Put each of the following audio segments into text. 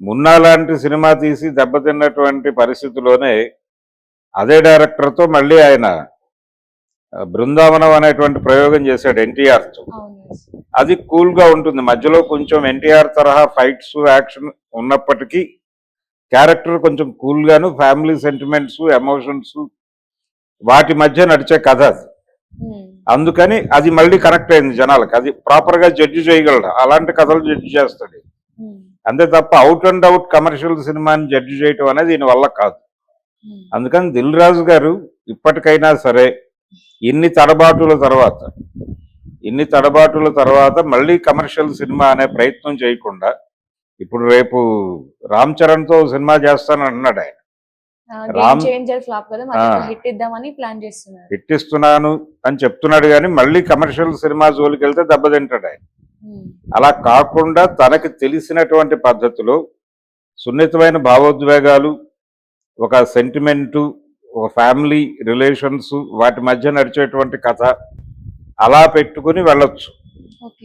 మున్నా లాంటి సినిమా తీసి దెబ్బతిన్నటువంటి పరిస్థితిలోనే అదే డైరెక్టర్తో మళ్ళీ ఆయన బృందావనం అనేటువంటి ప్రయోగం చేశాడు ఎన్టీఆర్తో. అది కూల్గా ఉంటుంది. మధ్యలో కొంచెం ఎన్టీఆర్ తరహా ఫైట్స్ యాక్షన్ ఉన్నప్పటికీ క్యారెక్టర్ కొంచెం కూల్ గాను ఫ్యామిలీ సెంటిమెంట్స్ ఎమోషన్స్ వాటి మధ్య నడిచే కథ అది. అందుకని అది మళ్ళీ కనెక్ట్ అయింది జనాలకు. అది ప్రాపర్గా జడ్జి చేయగలడు. అలాంటి కథలు జడ్జి చేస్తాడు. అంతే తప్ప అవుట్ అండ్ అవుట్ కమర్షియల్ సినిమాని జడ్జి చేయటం అనేది దీని వల్ల కాదు. ఉమ్, అందుకని దిల్ రాజు గారు ఇప్పటికైనా సరే ఇన్ని తడబాటుల తర్వాత ఇన్ని తడబాటుల తర్వాత మళ్ళీ కమర్షియల్ సినిమా అనే ప్రయత్నం చేయకుండా ఇప్పుడు రేపు రామ్ చరణ్తో సినిమా చేస్తానంటున్నాడు ఆయన. ఆ, రామ్- గేమ్ చేంజర్ ఫ్లాప్ కదా మరి ఆ. హిట్ ఇట్టిస్తున్నాను అని చెప్తున్నాడు కానీ మళ్ళీ కమర్షియల్ సినిమా జోలికి వెళ్తే దెబ్బతింటాడు ఆయన. అలా కాకుండా తనకి తెలిసినటువంటి పద్ధతిలో సున్నితమైన భావోద్వేగాలు ఒక సెంటిమెంటు ఒక ఫ్యామిలీ రిలేషన్స్ వాటి మధ్య నడిచేటువంటి కథ అలా పెట్టుకుని వెళ్ళొచ్చు.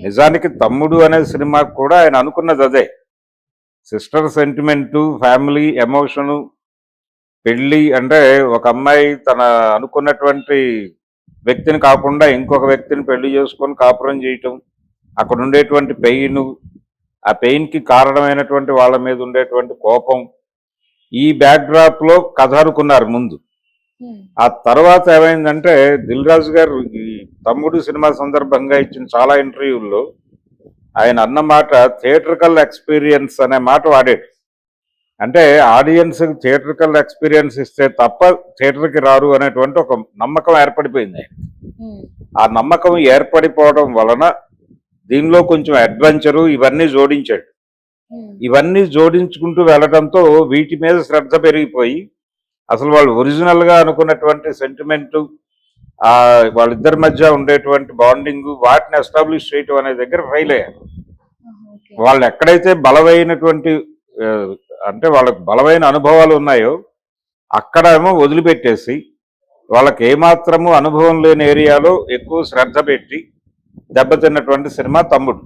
నిజానికి తమ్ముడు అనే సినిమా కూడా ఆయన అనుకున్నది అదే. సిస్టర్ సెంటిమెంటు ఫ్యామిలీ ఎమోషను పెళ్ళి అంటే ఒక అమ్మాయి తన అనుకున్నటువంటి వ్యక్తిని కాకుండా ఇంకొక వ్యక్తిని పెళ్ళి చేసుకొని కాపురం చేయటం అక్కడ ఉండేటువంటి పెయిన్ ఆ పెయిన్కి కారణమైనటువంటి వాళ్ళ మీద ఉండేటువంటి కోపం ఈ బ్యాక్డ్రాప్లో కథ అనుకున్నారు ముందు ఆ తర్వాత ఏమైందంటే దిల్ రాజు గారు తమ్ముడు సినిమా సందర్భంగా ఇచ్చిన చాలా ఇంటర్వ్యూల్లో ఆయన అన్న మాట థియేట్రికల్ ఎక్స్పీరియన్స్ అనే మాట వాడాడు. అంటే ఆడియన్స్ థియేట్రికల్ ఎక్స్పీరియన్స్ ఇస్తే తప్ప థియేటర్కి రారు అనేటువంటి ఒక నమ్మకం ఏర్పడిపోయింది. ఆ నమ్మకం ఏర్పడిపోవడం వలన దీనిలో కొంచెం అడ్వెంచరు ఇవన్నీ జోడించాడు. ఉమ్, ఇవన్నీ జోడించుకుంటూ వెళ్ళడంతో వీటి మీద శ్రద్ధ పెరిగిపోయి అసలు వాళ్ళు ఒరిజినల్గా అనుకున్నటువంటి సెంటిమెంట్ వాళ్ళిద్దరి మధ్య ఉండేటువంటి బాండింగ్ వాటిని ఎస్టాబ్లిష్ చేయటం అనే దగ్గర ఫెయిల్ అయ్యారు. వాళ్ళు ఎక్కడైతే బలమైనటువంటి అంటే వాళ్ళకి బలమైన అనుభవాలు ఉన్నాయో అక్కడేమో వదిలిపెట్టేసి వాళ్ళకి ఏమాత్రము అనుభవం లేని ఏరియాలో ఎక్కువ శ్రద్ధ పెట్టి దెబ్బతిన్నటువంటి సినిమా తమ్ముడు.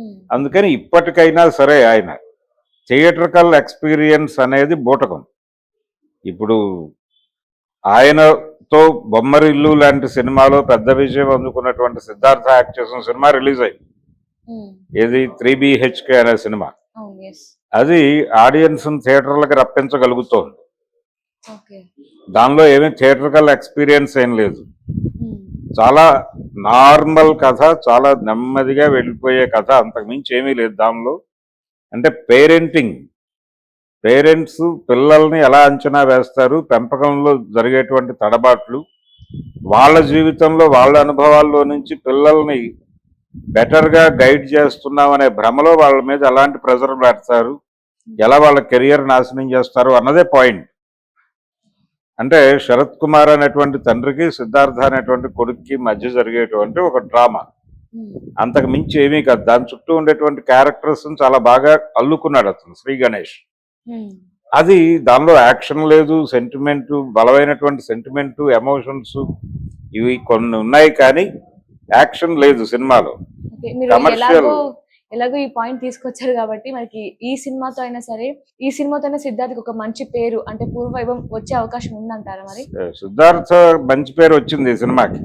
ఉమ్, అందుకని ఇప్పటికైనా సరే ఆయన థియేట్రికల్ ఎక్స్పీరియన్స్ అనేది బూటకం. ఇప్పుడు ఆయనతో బొమ్మరిల్లు లాంటి సినిమాలో పెద్ద విజయం అందుకున్నటువంటి సిద్ధార్థ యాక్ట్ చేసిన సినిమా రిలీజ్ అయింది. ఉమ్, ఏది? త్రీ బిహెచ్కే అనే సినిమా. ఎస్ అది ఆడియన్స్ థియేటర్లకు రప్పించగలుగుతోంది. దానిలో ఏమీ థియేటర్కల్ ఎక్స్పీరియన్స్ ఏం లేదు. చాలా నార్మల్ కథ చాలా నెమ్మదిగా వెళ్ళిపోయే కథ. అంతకుమించి ఏమీ లేదు దానిలో. అంటే పేరెంటింగ్. పేరెంట్స్ పిల్లల్ని ఎలా అంచనా వేస్తారు పెంపకంలో జరిగేటువంటి తడబాట్లు వాళ్ళ జీవితంలో వాళ్ళ అనుభవాల్లో నుంచి పిల్లల్ని బెటర్గా గైడ్ చేస్తున్నామనే భ్రమలో వాళ్ళ మీద ఎలాంటి ప్రెజర్ పెడతారు ఎలా వాళ్ళ కెరియర్ నాశనం చేస్తారు అన్నదే పాయింట్. అంటే శరత్ కుమార్ అనేటువంటి తండ్రికి సిద్ధార్థ అనేటువంటి కొడుక్కి మధ్య జరిగేటువంటి ఒక డ్రామా. ఉమ్, అంతకు మించి ఏమీ కాదు. దాని చుట్టూ ఉండేటువంటి క్యారెక్టర్స్ చాలా బాగా అల్లుకున్నాడు అతను శ్రీ గణేష్. ఉమ్, అది దానిలో యాక్షన్ లేదు సెంటిమెంట్ బలమైనటువంటి సెంటిమెంట్ ఎమోషన్స్ ఇవి కొన్ని ఉన్నాయి కానీ యాక్షన్ లేదు సినిమాలో. Commercial. ఎలాగో ఈ పాయింట్ తీసుకొచ్చారు కాబట్టి మనకి ఈ సినిమాతో అయినా సరే ఈ సినిమాతో అయినా సిద్ధార్థకి ఒక మంచి పేరు అంటే పూర్వవైభవం వచ్చే అవకాశం ఉందంటారా మరి? సిద్ధార్థ మంచి పేరు వచ్చింది ఈ సినిమాకి.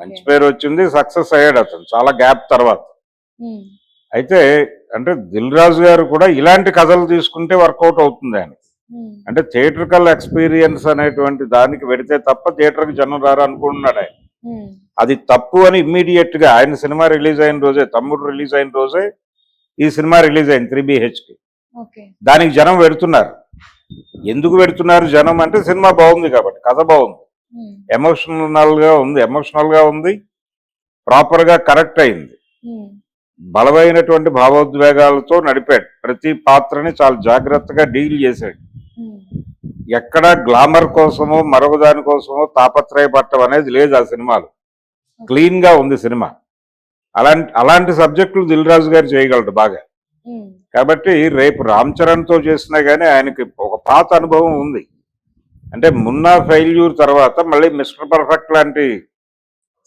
మంచి పేరు వచ్చింది సక్సెస్ అయ్యాడు అతను చాలా గ్యాప్ తర్వాత. అయితే అంటే దిల్ రాజు గారు కూడా ఇలాంటి కథలు తీసుకుంటే వర్కౌట్ అవుతుంది ఆయన అంటే థియేట్రికల్ ఎక్స్పీరియన్స్ అనేటువంటి దానికి పెడితే తప్ప థియేటర్కి జనం రారు అనుకుంటున్నాడు ఆయన. అది తప్పు అని ఇమ్మీడియట్గా ఆయన సినిమా రిలీజ్ అయిన రోజే తమ్ముడు రిలీజ్ అయిన రోజే ఈ సినిమా రిలీజ్ అయింది త్రీ బిహెచ్కి. దానికి జనం పెడుతున్నారు ఎందుకు పెడుతున్నారు జనం అంటే సినిమా బాగుంది కాబట్టి కథ బాగుంది. ఉమ్, ఎమోషనల్గా ఉంది ఎమోషనల్గా ఉంది ప్రాపర్గా కరెక్ట్ అయింది. ఉమ్, బలమైనటువంటి భావోద్వేగాలతో నడిపాడు. ప్రతి పాత్రని చాలా జాగ్రత్తగా డీల్ చేశాడు. ఎక్కడ గ్లామర్ కోసమో మరొక దాని కోసమో తాపత్రయపడటం అనేది లేదు ఆ సినిమాలో. క్లీన్గా ఉంది సినిమా. అలాంటి అలాంటి సబ్జెక్టులు దిల్ రాజు గారు చేయగలడు బాగా. కాబట్టి రేపు రామ్ చరణ్తో చేసినా గానీ ఆయనకి ఒక పాత అనుభవం ఉంది. అంటే మున్నా ఫెయిల్యూర్ తర్వాత మళ్ళీ మిస్టర్ పర్ఫెక్ట్ లాంటి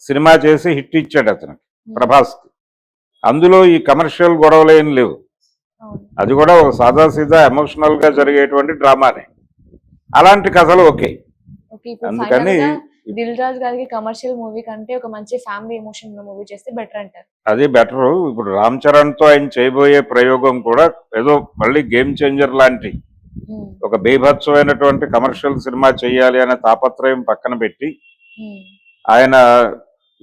సినిమా చేసి హిట్ ఇచ్చాడు అతనికి ప్రభాస్ అందులో ఈ కమర్షియల్ గొడవలు ఏం లేవు అది కూడా ఒక సాదాసీదా ఎమోషనల్గా జరిగేటువంటి డ్రామానే. అలాంటి కథలు ఓకే. అందుకని దిల్ రాజు గారికి కమర్షియల్ మూవీ కంటే ఒక మంచి ఫ్యామిలీ ఎమోషన్ మూవీ చేస్తే బెటర్ అంటారు. అది బెటర్ ఇప్పుడు రామ్ చరణ్తో ఆయన చేయబోయే ప్రయోగం కూడా ఏదో మళ్ళీ గేమ్ చేంజర్ లాంటి. ఒక బీభత్సమైనటువంటి కమర్షియల్ సినిమా చేయాలి అనే తాపత్రయం పక్కన పెట్టి ఆయన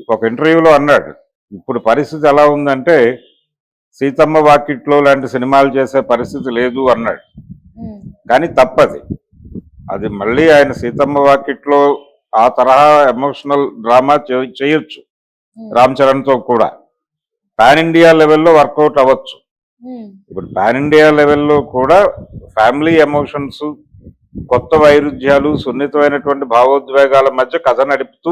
ఒక ఇంటర్వ్యూలో అన్నాడు ఇప్పుడు పరిస్థితి ఎలా ఉందంటే సీతమ్మ వాకిట్లో లాంటి సినిమాలు చేసే పరిస్థితి లేదు అన్నాడు. కానీ తప్పది. అది మళ్ళీ ఆయన సీతమ్మ వాకిట్లో ఆ తరహా ఎమోషనల్ డ్రామా చేయొచ్చు. రామ్ చరణ్తో కూడా. పాన్ ఇండియా లెవెల్లో వర్కౌట్ అవ్వచ్చు. ఇప్పుడు పాన్ ఇండియా లెవెల్లో కూడా ఫ్యామిలీ ఎమోషన్స్ కొత్త వైరుధ్యాలు సున్నితమైనటువంటి భావోద్వేగాల మధ్య కథ నడుపుతూ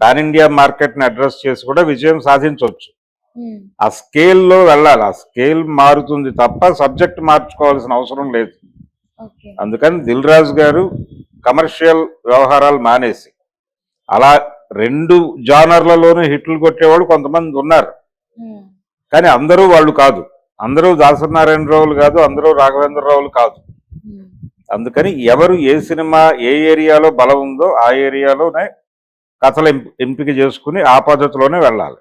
పాన్ ఇండియా మార్కెట్ని అడ్రస్ చేసి కూడా విజయం సాధించవచ్చు ఆ స్కేల్లో వెళ్ళాలి. ఆ స్కేల్ మారుతుంది తప్ప సబ్జెక్ట్ మార్చుకోవాల్సిన అవసరం లేదు. అందుకని దిల్ రాజు గారు కమర్షియల్ వ్యవహారాలు మానేసి అలా రెండు జానర్లలోనూ హిట్లు కొట్టేవాళ్ళు కొంతమంది ఉన్నారు. కానీ అందరూ వాళ్ళు కాదు. అందరూ దాసనారాయణరావులు కాదు అందరూ రాఘవేంద్రరావులు కాదు. అందుకని ఎవరు ఏ సినిమా ఏ ఏరియాలో బలం ఉందో ఆ ఏరియాలోనే కథలు ఎంపి- ఎంపిక చేసుకుని ఆ పద్ధతిలోనే వెళ్ళాలి.